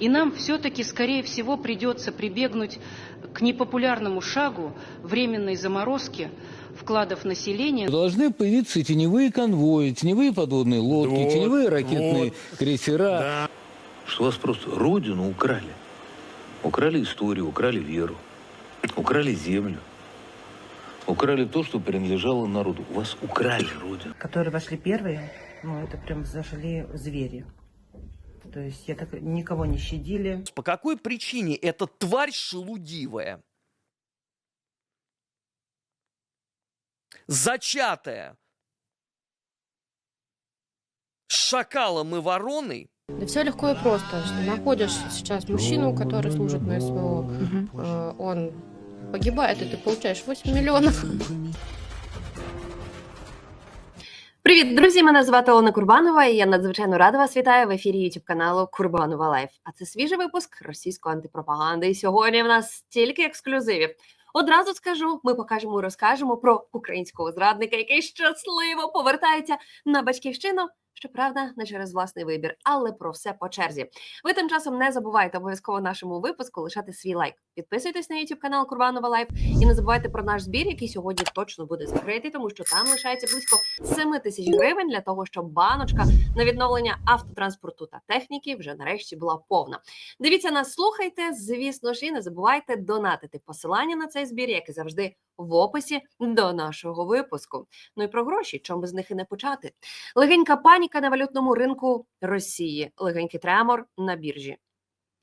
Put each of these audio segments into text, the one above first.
И нам все-таки, скорее всего, придется прибегнуть к непопулярному шагу временной заморозки вкладов населения Должны появиться теневые конвои, теневые подводные лодки, Вот, теневые ракетные вот. крейсера. Да. что вас просто родину украли. Украли историю, украли веру, украли землю, украли то, что принадлежало народу. У вас украли родину. которые вошли первые, ну, это прям зашли звери. То есть я так никого не щадили. По какой причине эта тварь шелудивая, зачатая шакалом и вороной, Да все легко и просто. Что находишь сейчас мужчину, который служит на СВО, э, он погибает, и ты получаешь 8 миллионов. Привіт, друзі! Мене звати Олена Курбанова, і я надзвичайно рада вас вітаю в ефірі youtube каналу Курбанова Лайф. А це свіжий випуск російської антипропаганди. І сьогодні в нас стільки ексклюзивів. Одразу скажу, ми покажемо і розкажемо про українського зрадника, який щасливо повертається на батьківщину. Щоправда, не через власний вибір, але про все по черзі. Ви тим часом не забувайте обов'язково нашому випуску лишати свій лайк. Підписуйтесь на YouTube канал Курбанова Лайф і не забувайте про наш збір, який сьогодні точно буде закритий, тому що там лишається близько 7 тисяч гривень для того, щоб баночка на відновлення автотранспорту та техніки вже нарешті була повна. Дивіться нас, слухайте. Звісно ж, і не забувайте донатити посилання на цей збір, як і завжди, в описі до нашого випуску. Ну і про гроші, чому без них і не почати. Легенька паніка на валютному ринку Росії, легенький тремор на біржі.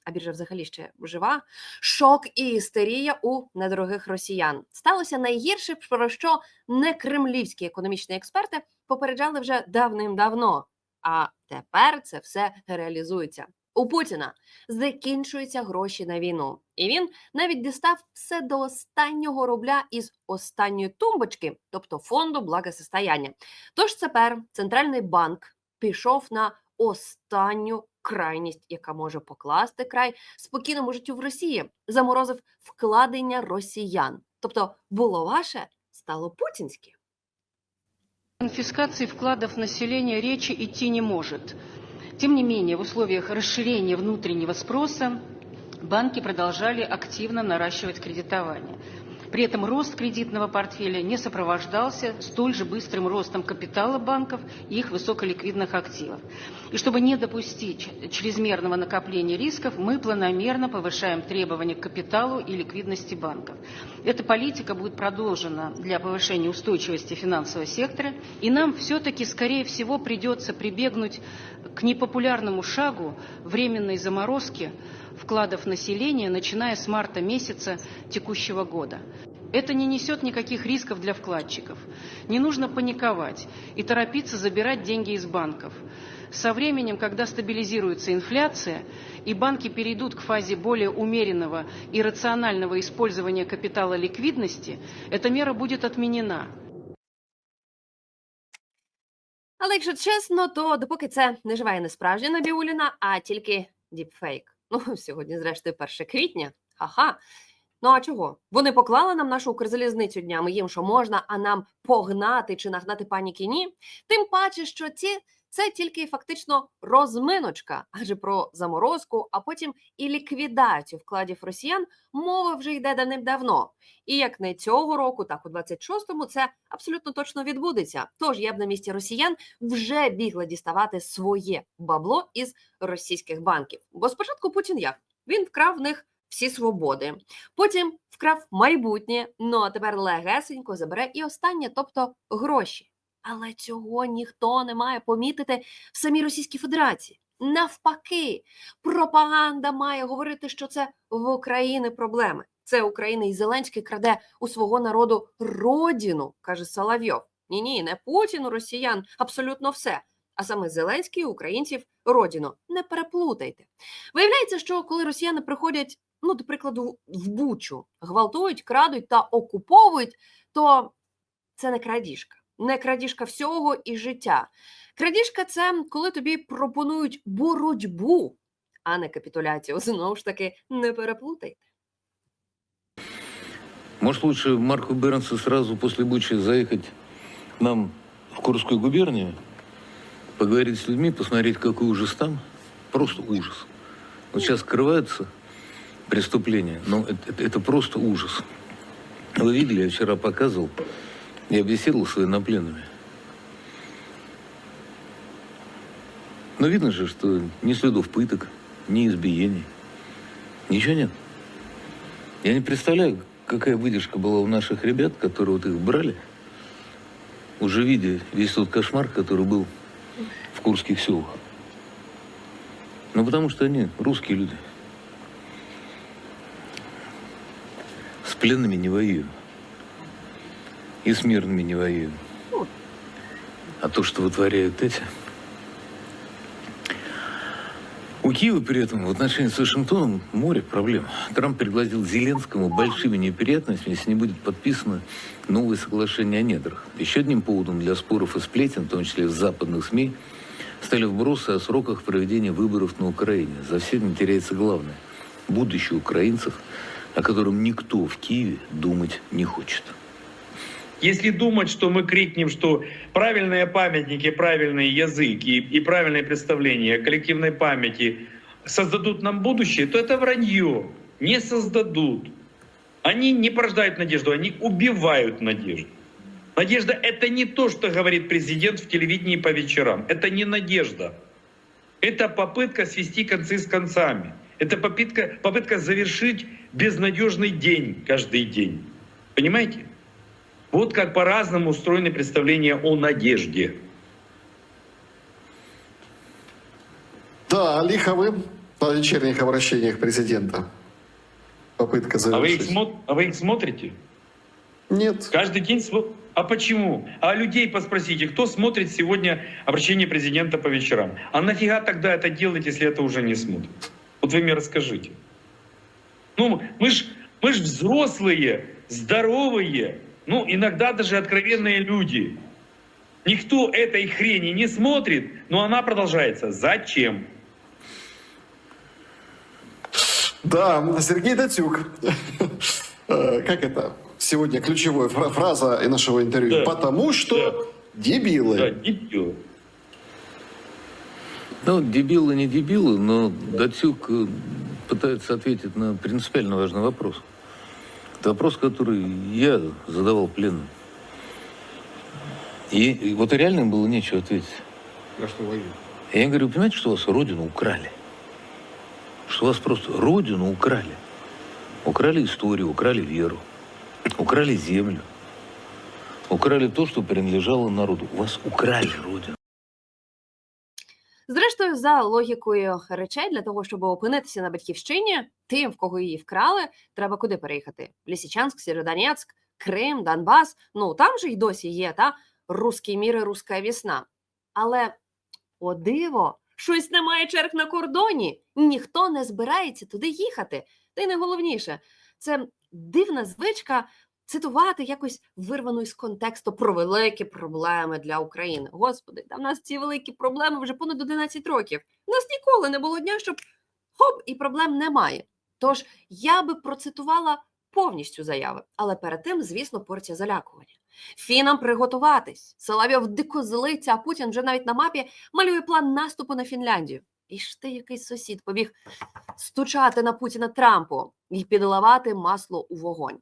А біржа взагалі ще жива. Шок і істерія у недорогих росіян. Сталося найгірше, про що не кремлівські економічні експерти попереджали вже давним-давно. А тепер це все реалізується. У Путіна закінчуються гроші на війну, і він навіть дістав все до останнього рубля із останньої тумбочки, тобто фонду благосостояння. Тож тепер центральний банк пішов на останню крайність, яка може покласти край спокійному життю в Росії, заморозив вкладення росіян. Тобто було ваше, стало путінське. конфискации вкладов населения речи идти не может. Тем не менее, в условиях расширения внутреннего спроса банки продолжали активно наращивать кредитование. При этом рост кредитного портфеля не сопровождался столь же быстрым ростом капитала банков и их высоколиквидных активов. И чтобы не допустить чрезмерного накопления рисков, мы планомерно повышаем требования к капиталу и ликвидности банков. Эта политика будет продолжена для повышения устойчивости финансового сектора, и нам все-таки, скорее всего, придется прибегнуть к непопулярному шагу временной заморозки вкладов населения, начиная с марта месяца текущего года. Это не несет никаких рисков для вкладчиков. Не нужно паниковать и торопиться забирать деньги из банков. Со временем, когда стабилизируется инфляция и банки перейдут к фазе более умеренного и рационального использования капитала ликвидности, эта мера будет отменена. Але якщо чесно, то допоки це не жива і не справжня Набіуліна, а тільки діпфейк. Ну, сьогодні, зрештою, 1 квітня. Ха-ха. Ну а чого? Вони поклали нам нашу Укрзалізницю днями, їм що можна, а нам погнати чи нагнати паніки ні. Тим паче, що ці це тільки фактично розминочка, адже про заморозку, а потім і ліквідацію вкладів росіян мова вже йде давним-давно. І як не цього року, так у 26-му це абсолютно точно відбудеться. Тож я б на місці росіян вже бігла діставати своє бабло із російських банків. Бо спочатку Путін як він вкрав в них всі свободи, потім вкрав майбутнє. Ну а тепер легесенько забере і останнє, тобто гроші. Але цього ніхто не має помітити в самій Російській Федерації. Навпаки, пропаганда має говорити, що це в Україні проблеми. Це Україна і Зеленський краде у свого народу родину, каже Соловйов. Ні, ні, не Путін у росіян, абсолютно все. А саме Зеленський українців родину. Не переплутайте. Виявляється, що коли росіяни приходять, ну, до прикладу, в Бучу, гвалтують, крадуть та окуповують, то це не крадіжка Не крадіжка всього і життя. Крадіжка це коли тобі пропонують боротьбу, а не капітуляцію. Знову ж таки, не переплутайте. Может, лучше Марку Бернсу сразу после Бучи заехать к нам в Курскую губернию, поговорить с людьми, посмотреть, какой ужас там. Просто ужас. Вот сейчас скрываются преступления, но это, это- это просто ужас. Вы видели, я вчера показывал, я беседовал с военнопленными. Но видно же, что ни следов пыток, ни избиений. Ничего нет. Я не представляю, какая выдержка была у наших ребят, которые вот их брали, уже видя весь тот кошмар, который был в Курских селах. Ну, потому что они русские люди. С пленными не воюем. И с мирными не воюем. А то, что вытворяют эти... У Киева при этом в отношении с Вашингтоном море проблем. Трамп предложил Зеленскому большими неприятностями, если не будет подписано новое соглашение о недрах. Еще одним поводом для споров и сплетен, в том числе в западных СМИ, стали вбросы о сроках проведения выборов на Украине. За всем не теряется главное – будущее украинцев, о котором никто в Киеве думать не хочет. Если думать, что мы крикнем, что правильные памятники, правильный язык и, и правильное представление о коллективной памяти создадут нам будущее, то это вранье. Не создадут. Они не порождают надежду, они убивают надежду. Надежда — это не то, что говорит президент в телевидении по вечерам. Это не надежда. Это попытка свести концы с концами. Это попытка, попытка завершить безнадежный день каждый день. Понимаете? Вот как по-разному устроены представления о надежде. Да, лиховым на вечерних обращениях президента. Попытка А вы, их завершить. смо- а вы их смотрите? Нет. Каждый день смотрите? А почему? А людей поспросите, кто смотрит сегодня обращение президента по вечерам? А нафига тогда это делать, если это уже не смотрят? Вот вы мне расскажите. Ну, мы ж, мы ж взрослые, здоровые, ну, иногда даже откровенные люди. Никто этой хрени не смотрит, но она продолжается. Зачем? Да, Сергей Датюк. Э, Как это? Сегодня ключевая фра- фраза и нашего интервью. Да. Потому что дебилы. Да, дебилы. Ну, дебилы не дебилы, но Датюк э, пытается ответить на принципиально важный вопрос. Это вопрос, который я задавал пленным. И, и вот реально им было нечего ответить. А что воюют? Я говорю, понимаете, что у вас родину украли? Что у вас просто родину украли. Украли историю, украли веру, украли землю, украли то, что принадлежало народу. У вас украли родину. Зрештою, за логікою речей, для того, щоб опинитися на батьківщині, тим, в кого її вкрали, треба куди переїхати? Лісичанськ, Сєвєродонецьк, Крим, Донбас. Ну там же й досі є та руський мір і руська вісна. Але о диво, щось немає черг на кордоні. Ніхто не збирається туди їхати. Та й найголовніше, це дивна звичка цитувати якось вирвану із контексту про великі проблеми для України. Господи, та в нас ці великі проблеми вже понад 11 років. У нас ніколи не було дня, щоб хоп, і проблем немає. Тож я би процитувала повністю заяви, але перед тим, звісно, порція залякування. Фінам приготуватись. Соловйов дико злиться, а Путін вже навіть на мапі малює план наступу на Фінляндію. І ж ти якийсь сусід побіг стучати на Путіна Трампу і підливати масло у вогонь.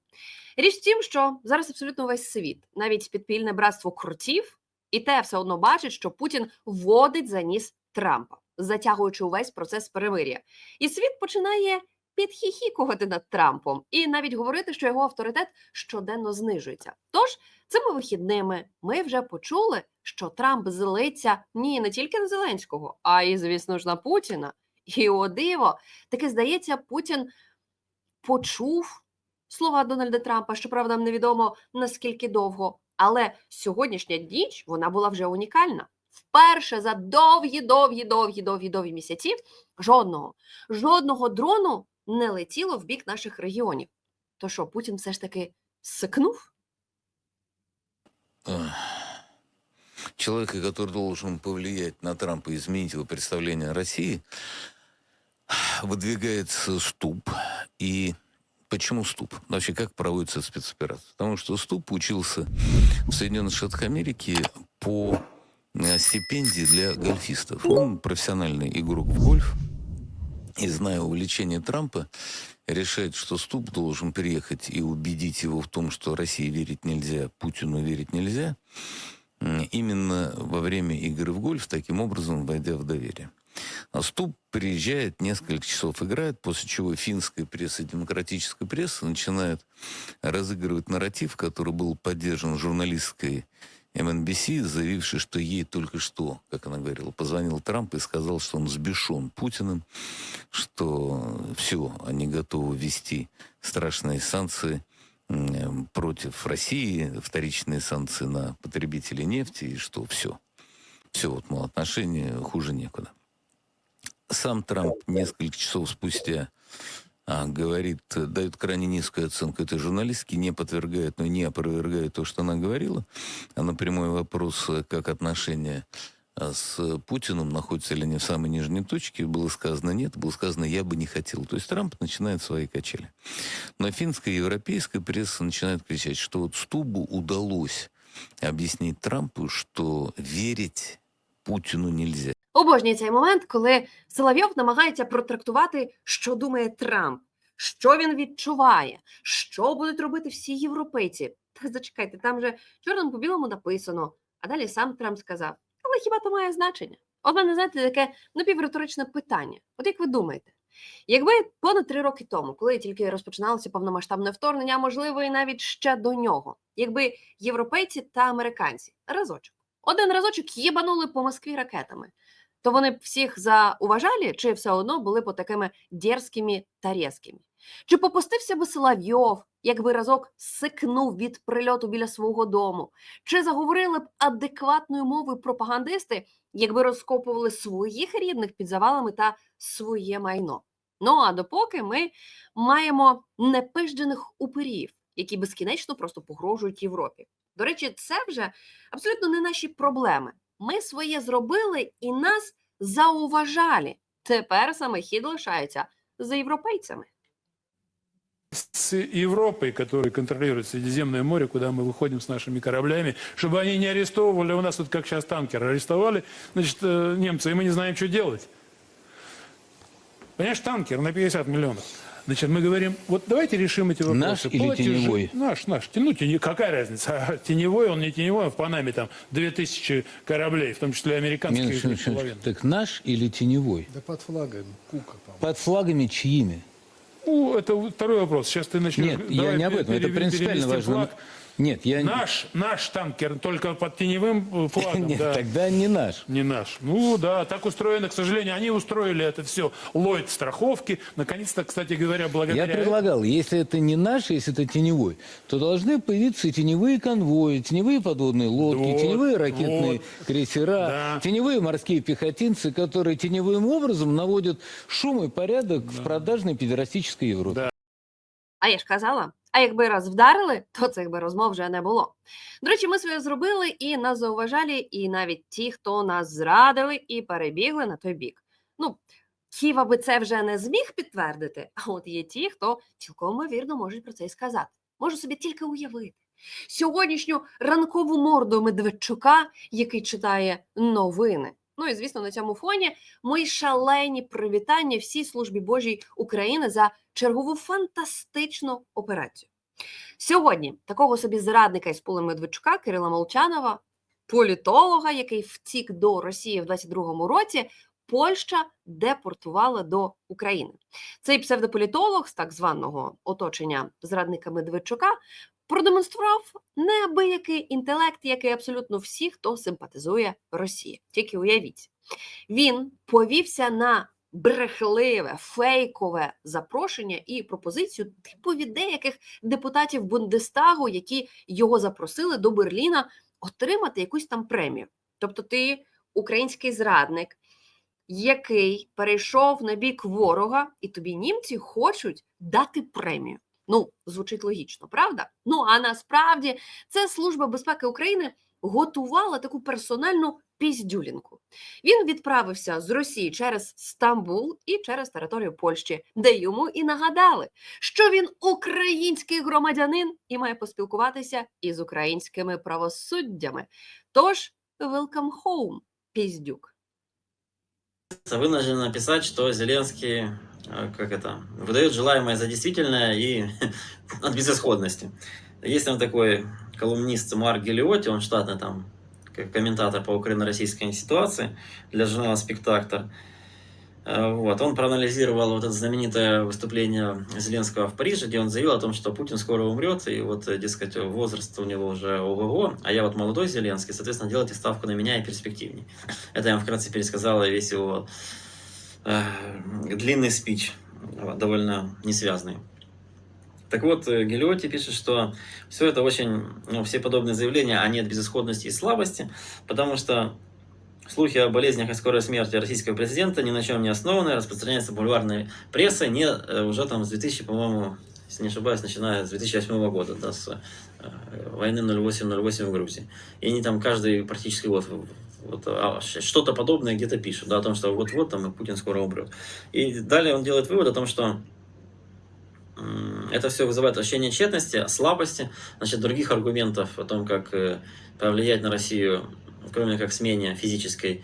Річ в тім, що зараз абсолютно весь світ, навіть підпільне братство крутів, і те все одно бачить, що Путін водить за ніс Трампа, затягуючи увесь процес перемир'я. І світ починає підхіхікувати над Трампом і навіть говорити, що його авторитет щоденно знижується. Тож цими вихідними ми вже почули, що Трамп злиться ні не тільки на Зеленського, а й, звісно ж, на Путіна. І о диво, таки здається, Путін почув слова Дональда Трампа. Щоправда, невідомо наскільки довго, але сьогоднішня ніч вона була вже унікальна. Вперше за довгі, довгі, довгі, довгі, довгі місяці жодного, жодного дрону не летіло в бік наших регіонів. То що, Путін все ж таки сикнув? Ах. Человека, который должен повлиять на Трампа и изменить его представление о России, выдвигается Ступ. И почему Ступ? Вообще, как проводится спецоперация? Потому что Ступ учился в Соединенных Штатах Америки по э, стипендии для гольфистов. Он профессиональный игрок в гольф. И зная увлечение Трампа, решает, что Ступ должен приехать и убедить его в том, что России верить нельзя, Путину верить нельзя, именно во время игры в гольф, таким образом войдя в доверие. А Ступ приезжает, несколько часов играет, после чего финская пресса и демократическая пресса начинают разыгрывать нарратив, который был поддержан журналисткой МНБС, заявившей, что ей только что, как она говорила, позвонил Трамп и сказал, что он сбешен Путиным, что все, они готовы ввести страшные санкции против России, вторичные санкции на потребителей нефти, и что все. Все, вот, мол, отношения хуже некуда. Сам Трамп несколько часов спустя говорит, э, дает крайне низкую оценку этой журналистке, не подвергает, но не опровергает то, что она говорила. А на прямой вопрос, как отношения а, с Путиным, находятся ли они в самой нижней точке, было сказано нет, было сказано я бы не хотел. То есть Трамп начинает свои качели. Но финская и европейская пресса начинает кричать, что вот Стубу удалось объяснить Трампу, что верить Путину нельзя. Обожнюю цей момент, коли Соловйов намагається протрактувати, що думає Трамп, що він відчуває, що будуть робити всі європейці. Та зачекайте, там же чорним по білому написано, а далі сам Трамп сказав: але хіба то має значення? От мене знаєте таке напівриторичне питання. От як ви думаєте, якби понад три роки тому, коли тільки розпочиналося повномасштабне вторгнення, можливо, і навіть ще до нього, якби європейці та американці разочок, один разочок їбанули по Москві ракетами, то вони б всіх зауважали, чи все одно були б такими дерзкими та різкими? Чи попустився би Соловйов, якби разок сикнув від прильоту біля свого дому? Чи заговорили б адекватною мовою пропагандисти, якби розкопували своїх рідних під завалами та своє майно? Ну а допоки ми маємо непижджених упирів, які безкінечно просто погрожують Європі. До речі, це вже абсолютно не наші проблеми. Ми своє зробили і нас зауважали. Тепер саме хід лишається за європейцями. с Европой, которая контролирует Средиземное море, куда мы выходим с нашими кораблями, чтобы они не арестовывали у нас, вот как сейчас танкер арестовали, значит, э, немцы, и мы не знаем, что делать. Понимаешь, танкер на 50 миллионов. Значит, мы говорим, вот давайте решим эти вопросы. Наш или Платежи- теневой? Наш, наш. Ну, тени- какая разница? А Теневой, он не теневой, в Панаме там 2000 кораблей, в том числе американских, минуточку. половина. Так наш или теневой? Да под флагами Кука, по-моему. Под флагами чьими? Ну, это второй вопрос. Сейчас ты начнешь... Нет, я давай не об этом. Это принципиально важно. флаг. Нет, я... Наш, наш танкер только под теневым флагом, Нет, да. тогда не наш. Не наш. Ну да, так устроено, к сожалению. Они устроили это все. Ллойд страховки. Наконец-то, кстати говоря, Я благодаря... предлагал, если это не наш, если это теневой, то должны появиться теневые конвои, теневые подводные лодки, Вот, теневые ракетные вот. крейсера, Да. теневые морские пехотинцы, которые теневым образом наводят шум и порядок в продажной педерастической Европе. Да. А я ж казала, а якби раз вдарили, то цих би розмов вже не було. До речі, ми своє зробили і нас зауважали, і навіть ті, хто нас зрадили і перебігли на той бік. Ну, Ківа би це вже не зміг підтвердити, а от є ті, хто цілком ймовірно можуть про це і сказати. Можу собі тільки уявити. Сьогоднішню ранкову морду Медведчука, який читає новини. Ну і звісно, на цьому фоні мої шалені привітання всій службі Божій України за чергову фантастичну операцію. Сьогодні такого собі зрадника із полем Медведчука Кирила Молчанова, політолога, який втік до Росії в 22-му році, Польща депортувала до України. Цей псевдополітолог з так званого оточення зрадника Медведчука продемонстрував неабиякий інтелект, який абсолютно всі, хто симпатизує Росії. Тільки уявіть, він повівся на брехливе, фейкове запрошення і пропозицію типу від деяких депутатів Бундестагу, які його запросили до Берліна отримати якусь там премію. Тобто, ти український зрадник, який перейшов на бік ворога, і тобі німці хочуть дати премію. Ну, звучить логічно, правда? Ну а насправді це Служба безпеки України готувала таку персональну піздюлінку. Він відправився з Росії через Стамбул і через територію Польщі, де йому і нагадали, що він український громадянин і має поспілкуватися із українськими правосуддями. Тож, welcome home, піздюк. вынужден написать, что Зеленский э, как это, выдает желаемое за действительное и от безысходности. Есть там такой колумнист Марк Гелиоти, он штатный там комментатор по украино-российской ситуации для журнала «Спектактор». Э, Вот. Он проанализировал вот это знаменитое выступление Зеленского в Париже, где он заявил о том, что Путин скоро умрет, и вот, э, дескать, возраст у него уже ого-го, а я вот молодой Зеленский, соответственно, делайте ставку на меня и перспективней. Это я вам вкратце пересказал весь его э, длинный спич, э, довольно несвязный. Так вот, э, Гелиоти пишет, что все это очень, ну, все подобные заявления, они от безысходности и слабости, потому что слухи о болезнях и скорой смерти российского президента ни на чем не основаны, распространяются бульварной прессой не, э, уже там с 2000, по-моему, если не ошибаюсь, начиная с 2008 года, да, с э, войны 08-08 в Грузии. И они там каждый практически год вот, а, что-то подобное где-то пишут, да, о том, что вот-вот там и Путин скоро умрет. И далее он делает вывод о том, что это все вызывает ощущение тщетности, слабости, значит, других аргументов о том, как э, повлиять на Россию, кроме как смене физической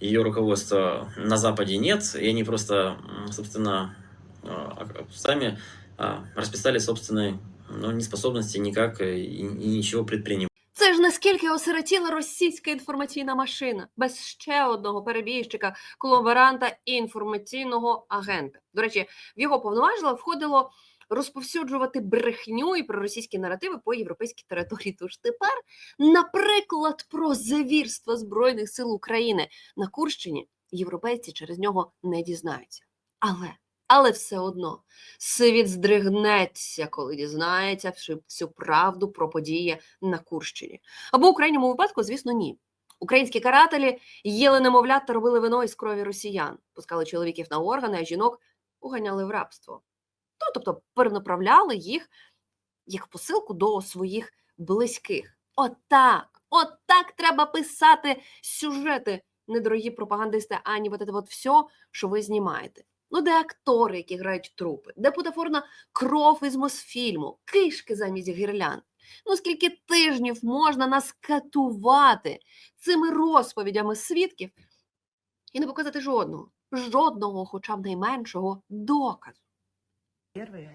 ее руководства на Западе нет, и они просто, собственно, а, сами а, расписали собственные ну, неспособности никак э, и, и ничего предпринимать. Ж наскільки осиротіла російська інформаційна машина без ще одного перебіжчика, колаборанта інформаційного агента. До речі, в його повноваження входило розповсюджувати брехню і проросійські наративи по європейській території. Тож тепер, наприклад, про завірство збройних сил України на Курщині європейці через нього не дізнаються. Але але все одно світ здригнеться, коли дізнається всю, правду про події на Курщині. Або у крайньому випадку, звісно, ні. Українські карателі їли немовлят та робили вино із крові росіян, пускали чоловіків на органи, а жінок уганяли в рабство. Ну, тобто перенаправляли їх як посилку до своїх близьких. Отак, отак треба писати сюжети, недорогі пропагандисти, ані от все, що ви знімаєте. Ну, де актори, які грають трупи, де бутафорна кров із Мосфільму, кишки замість гірлянд. Ну, скільки тижнів можна нас катувати цими розповідями свідків і не показати жодного, жодного, хоча б найменшого доказу. Первые,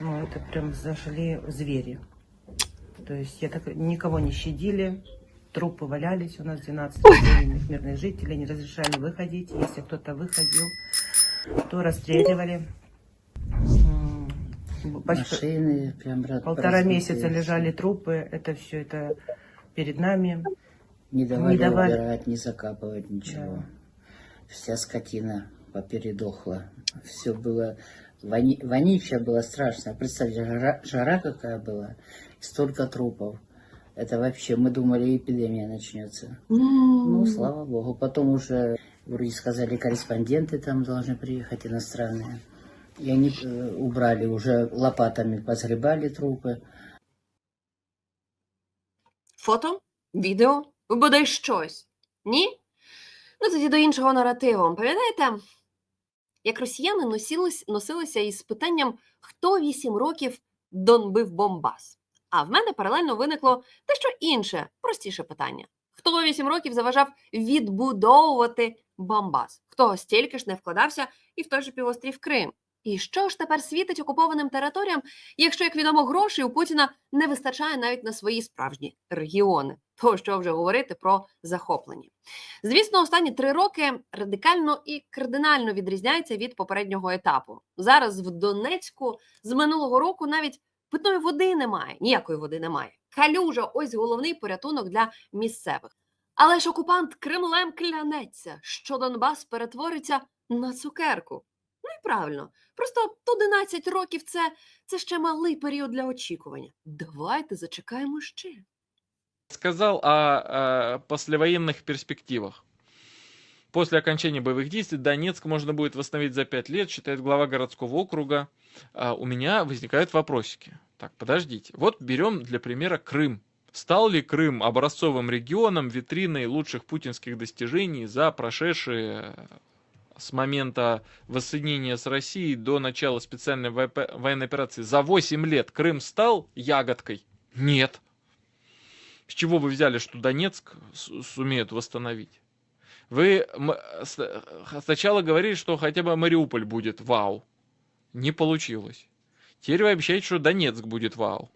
ну это прям зашли звери. То есть я так никого не щадили, трупы валялись, у нас 12 невинных мирных жителей, не разрешали выходить, если кто-то выходил, то расстреливали. Почти Машины прям ра- полтора месяца лежали трупы, это все это перед нами. Не давали, давали. убирать, не закапывать ничего. Да. Вся скотина попередохла. Все было... Вони... Вонища было страшно. Представьте, жара, жара какая была. Столько трупов. Это вообще, мы думали, эпидемия начнется. Ну, слава богу. Потом уже, вроде сказали, корреспонденты там должны приехать иностранные. И они э, убрали, уже лопатами позгребали трупы. Фото, відео, бодай щось. Ні? Ну тоді до іншого наративу. Пам'ятаєте, як росіяни носились, носилися із питанням, хто вісім років донбив Бомбас? А в мене паралельно виникло дещо інше, простіше питання. Хто вісім років заважав відбудовувати Бомбас? Хто стільки ж не вкладався і в той же півострів Крим? І що ж тепер світить окупованим територіям, якщо, як відомо, грошей у Путіна не вистачає навіть на свої справжні регіони? То що вже говорити про захоплення? Звісно, останні три роки радикально і кардинально відрізняються від попереднього етапу. Зараз в Донецьку з минулого року навіть питної води немає, ніякої води немає. Калюжа ось головний порятунок для місцевих. Але ж окупант Кремлем клянеться, що Донбас перетвориться на цукерку. Ну і правильно, просто 11 років це, це ще малий період для очікування. Давайте зачекаємо ще. сказал о, э, послевоенных перспективах. После окончания боевых действий Донецк можно будет восстановить за 5 лет, считает глава городского округа. А у меня возникают вопросики. Так, подождите. Вот берем для примера Крым. Стал ли Крым образцовым регионом, витриной лучших путинских достижений за прошедшие э, с момента воссоединения с Россией до начала специальной военной операции за 8 лет Крым стал ягодкой? Нет. С чего вы взяли, что Донецк с- сумеют восстановить? Вы м- с- э, сначала говорили, что хотя бы Мариуполь будет вау. Не получилось. Теперь вы обещаете, что Донецк будет вау.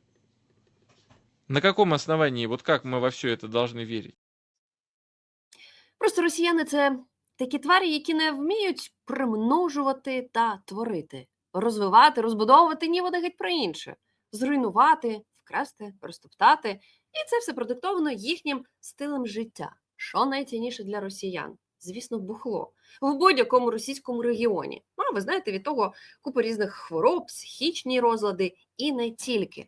На каком основании, вот как мы во все это должны верить? Просто росіяни це такі тварі, які не вміють примножувати та творити, розвивати, розбудовувати, ні вони геть про інше, зруйнувати, вкрасти, розтоптати. І це все продиктовано їхнім стилем життя. Що найцінніше для росіян? Звісно, бухло в будь-якому російському регіоні. Ну, а ви знаєте, від того купа різних хвороб, психічні розлади і не тільки.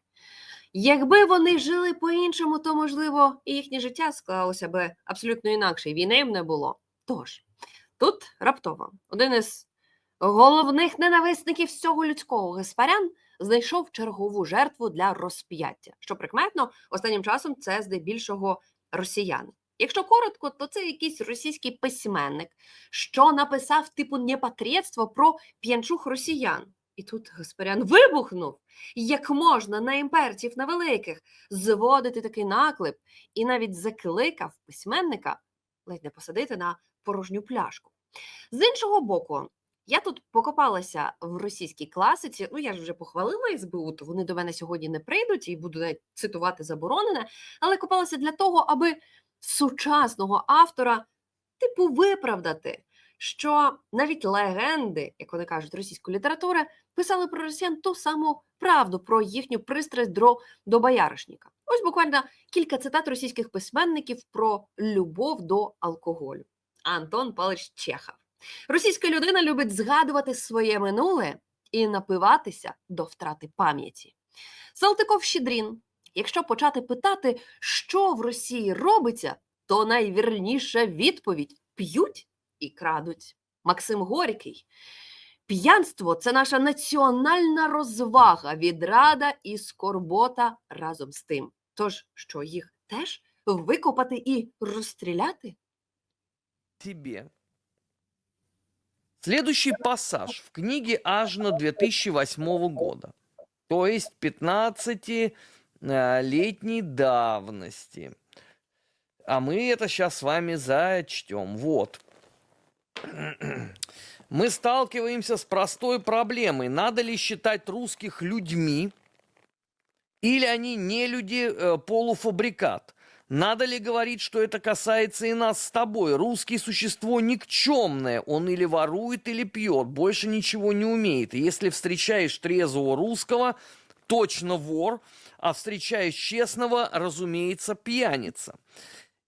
Якби вони жили по-іншому, то можливо і їхнє життя склалося би абсолютно інакше, війни їм не було. Тож тут раптово один із головних ненависників всього людського Гаспарян знайшов чергову жертву для розп'яття. Що прикметно, останнім часом це здебільшого росіяни. Якщо коротко, то це якийсь російський письменник, що написав типу непотребство про п'янчух росіян. І тут Гаспарян вибухнув як можна на імперців на великих зводити такий наклеп, і навіть закликав письменника ледь не посадити на порожню пляшку. З іншого боку, я тут покопалася в російській класиці. Ну, я ж вже похвалила СБУ, то вони до мене сьогодні не прийдуть і буду цитувати заборонене, але копалася для того, аби сучасного автора, типу, виправдати, що навіть легенди, як вони кажуть, російської літератури, писали про росіян ту саму правду про їхню пристрасть до, до бояришника. Ось буквально кілька цитат російських письменників про любов до алкоголю. Антон Павлович Чехов. Російська людина любить згадувати своє минуле і напиватися до втрати пам'яті. Салтиков Щедрін. Якщо почати питати, що в Росії робиться, то найвірніша відповідь п'ють і крадуть. Максим Горький. П'янство це наша національна розвага, відрада і скорбота разом з тим. Тож, що їх теж викопати і розстріляти? тебе. Следующий пассаж в книге Ажна 2008 года, то есть 15-летней давности. А мы это сейчас с вами зачтем. Вот. Мы сталкиваемся с простой проблемой. Надо ли считать русских людьми, или они не люди, э, полуфабрикат? Надо ли говорить, что это касается и нас с тобой? Русский существо никчемное. Он или ворует, или пьет. Больше ничего не умеет. И если встречаешь трезвого русского, точно вор. А встречаешь честного, разумеется, пьяница.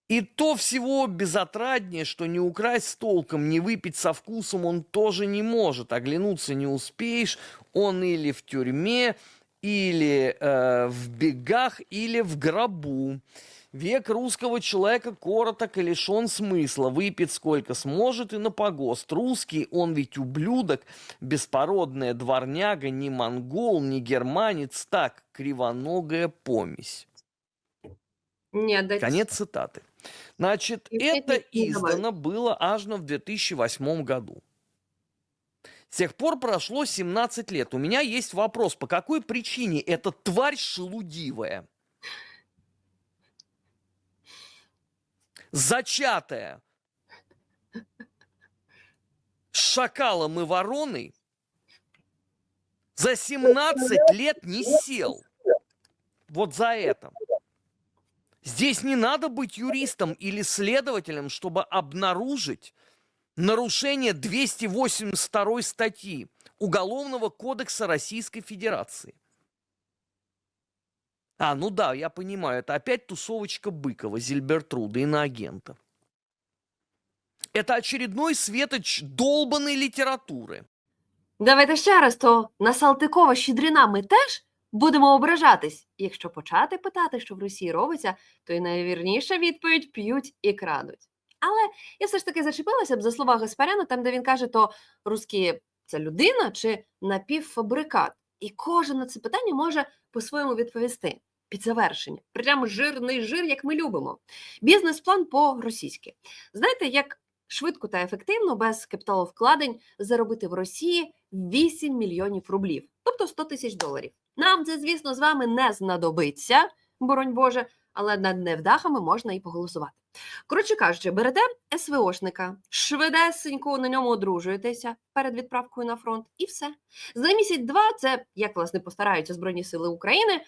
И то всего безотраднее, что не украсть толком, не выпить со вкусом он тоже не может. Оглянуться не успеешь, он или в тюрьме, или э, в бегах, или в гробу. Век русского человека короток и лишен смысла. Выпить сколько сможет и на погост. Русский, он ведь ублюдок, беспородная дворняга, не монгол, не германец, так, кривоногая помесь. Ні, дать- Конец цитаты. Значит, И это не издано было аж в 2008 году. С тех пор прошло 17 лет. У меня есть вопрос, по какой причине эта тварь шелудивая, зачатая шакалом и вороной, за 17 лет не сел. Вот за это. Здесь не надо быть юристом или следователем, чтобы обнаружить нарушение 282 статьи Уголовного кодекса Российской Федерации. А, ну да, я понимаю, это опять тусовочка Быкова, Зильбертруда, иноагента. Это очередной светоч долбанной литературы. Давайте ще раз, то на Салтикова Щедріна ми теж будемо ображатись. Якщо почати питати, що в Росії робиться, то й найвірніша відповідь п'ють і крадуть. Але я все ж таки зачепилася б за слова Гаспаряна, там, де він каже, то русські це людина чи напівфабрикат. І кожен на це питання може по-своєму відповісти під завершення. Прям жирний жир, як ми любимо. Бізнес-план по-російськи. Знаєте, як швидко та ефективно без капіталовкладень заробити в Росії 8 мільйонів рублів, тобто 100 тисяч доларів. Нам це, звісно, з вами не знадобиться, боронь Боже, але над невдахами можна і поголосувати. Коротше кажучи, берете СВОшника, швидесенько на ньому одружуєтеся перед відправкою на фронт, і все. За місяць-два це як власне постараються Збройні Сили України.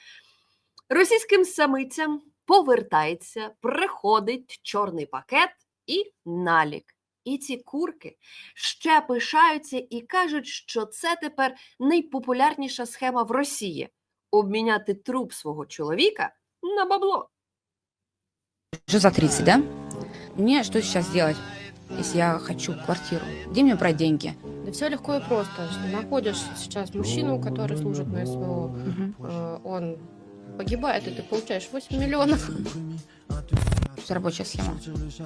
Російським самицям повертається, приходить чорний пакет і налік. І ці курки ще пишаються і кажуть, що це тепер найпопулярніша схема в Росії обміняти труп свого чоловіка на бабло. Уже за 30, да? Мне что сейчас делать, если я хочу квартиру? Где мне брать деньги? Да все легко и просто. Находишь сейчас мужчину, который служит на СВО, э, он погибает, и ты получаешь 8 миллионов. Это рабочая схема.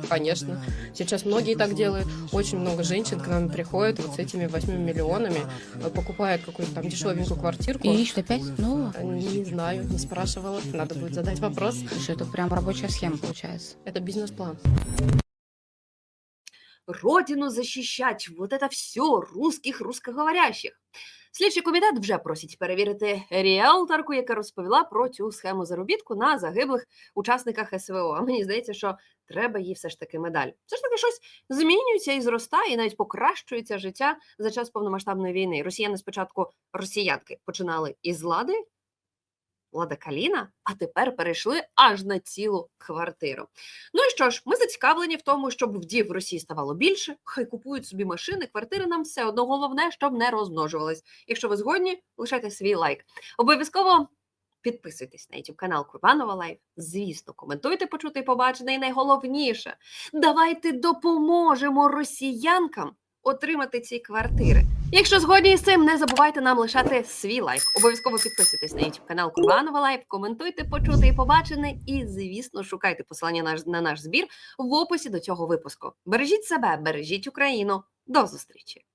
Конечно. Сейчас многие так делают. Очень много женщин к нам приходят вот с этими 8 миллионами, э, покупают какую-то там дешевенькую квартирку. И ищут опять нового? Э, Не знаю, не спрашивала. Надо будет задать вопрос. Что это прям рабочая схема получается? Это бизнес-план. Родину защищать, вот это все русских, русскоговорящих. Слідчий комітет вже просить перевірити ріелторку, яка розповіла про цю схему заробітку на загиблих учасниках СВО. А мені здається, що треба їй все ж таки медаль. Все ж таки щось змінюється і зростає, і навіть покращується життя за час повномасштабної війни. Росіяни спочатку росіянки починали із лади, Лада Каліна, а тепер перейшли аж на цілу квартиру. Ну і що ж, ми зацікавлені в тому, щоб вдів в Росії ставало більше. Хай купують собі машини, квартири нам все одно головне, щоб не розмножувались. Якщо ви згодні, лишайте свій лайк. Обов'язково підписуйтесь на YouTube канал Курбанова Лайф. Звісно, коментуйте, почути і побачене. І найголовніше, давайте допоможемо росіянкам отримати ці квартири. Якщо згодні з цим, не забувайте нам лишати свій лайк. Обов'язково підписуйтесь на YouTube канал Курбанова Лайф, коментуйте, почути і побачене. І, звісно, шукайте посилання на, на наш збір в описі до цього випуску. Бережіть себе, бережіть Україну. До зустрічі!